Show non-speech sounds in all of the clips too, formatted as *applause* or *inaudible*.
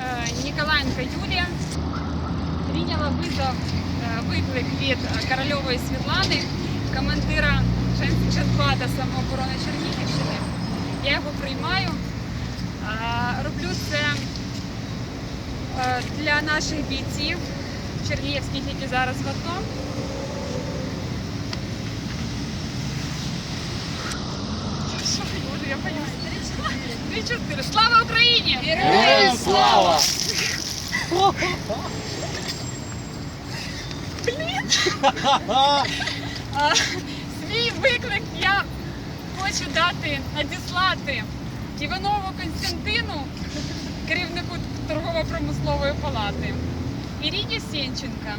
е, Ніколаєнко Юлія прийняла визов, е, виклик від Корольової Світлани, командира Женського самооборони Чернігівщини. Я його приймаю. Е, Роблю це е, для наших бійців чернігівських, які зараз в АТО. 4. Слава Украине! Героям слава! Блін! *laughs* А, Свій виклик я хочу дати, надіслати Іванову Константину, керівнику торгово-промислової палати, Ірині Сенченко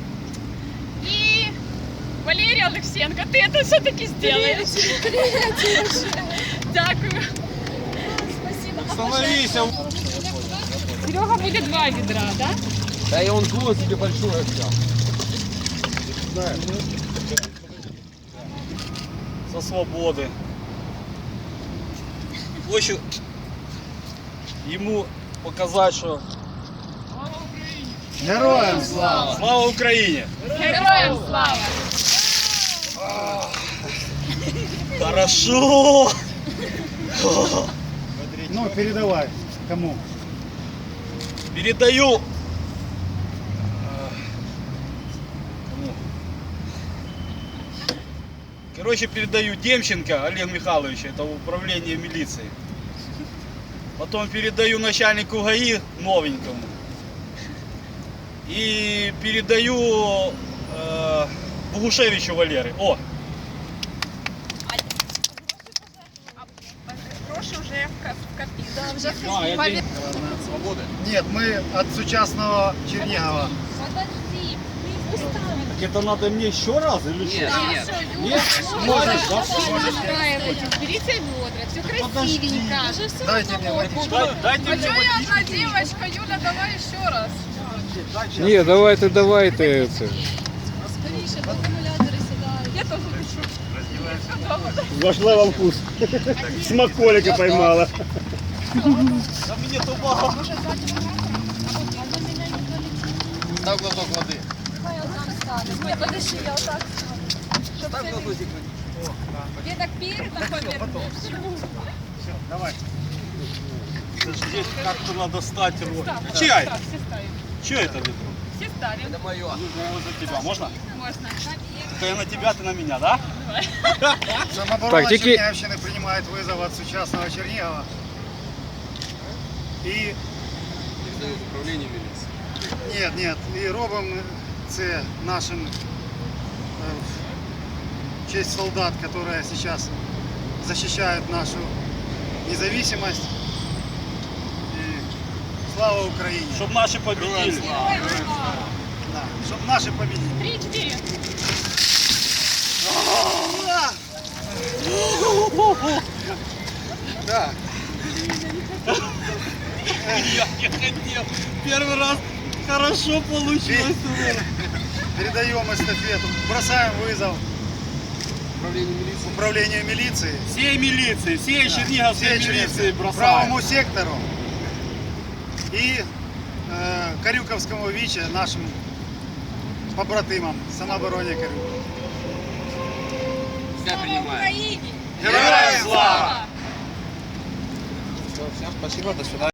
і Валерія Олексєнко. Ти це все-таки зробиш. Дякую. Становись! Серега буде два відра, так? Да? Да и он кулак себе большой взял. со свободы. Хочу ему показать, что Героям слава! слава Украине! Героям слава! Хорошо! Ну, передавай. Кому? Передаю. кому? Короче, передаю Демченко Олег Михайлович, это управление милиции. Потом передаю начальнику ГАИ новенькому. И передаю э, Богушевичу Валеры. О, Вже в копі. а, я день- Нет, мы от сучасного Чернигова. Так это надо мне еще раз или что? Нет, Нет? Можешь, да? Берите ведра, все Подожди. красивенько. Дайте мне водичку. Дай- Дайте мне я водичку. одна девочка, Юля, давай еще раз. Ні, давайте, давайте це. Тоже пишу. Вошла во вкус. Смаколика поймала. Да мне то мало. Ставь глоток воды. Подожди, я вот так. Ставь глоточек воды. Я так перед Все, давай. Здесь как-то надо стать роль. Чай? Все ставим. Че это ведро? Все ставим. Это мое. Нужно его за тебя. Можно? Можно Это я на тебя, ты на меня, да? Самооборона Так, тільки- Чернігівщини принимает вызов от сучасного Чернигова. І Передаю в управление милиции. Нет, нет, і робимо це нашим е, в честь солдат, которые сейчас защищают нашу независимость. И слава Украине! Чтоб наши победили. Да, чтоб наши победили. Три-четыре. Да. Я не хотел. Первый раз хорошо получилось. Передаем эстафету, бросаем вызов Управление милиции. управлению милиции, Всей милиции, всей черниговской всей милиции Чернигов- бросаем. правому сектору и э, Карюковскому ВИЧе, нашим побратимам, самообороне Карюкова. Тебя принимаю. Украине! Героям слава! Всем спасибо, до свидания.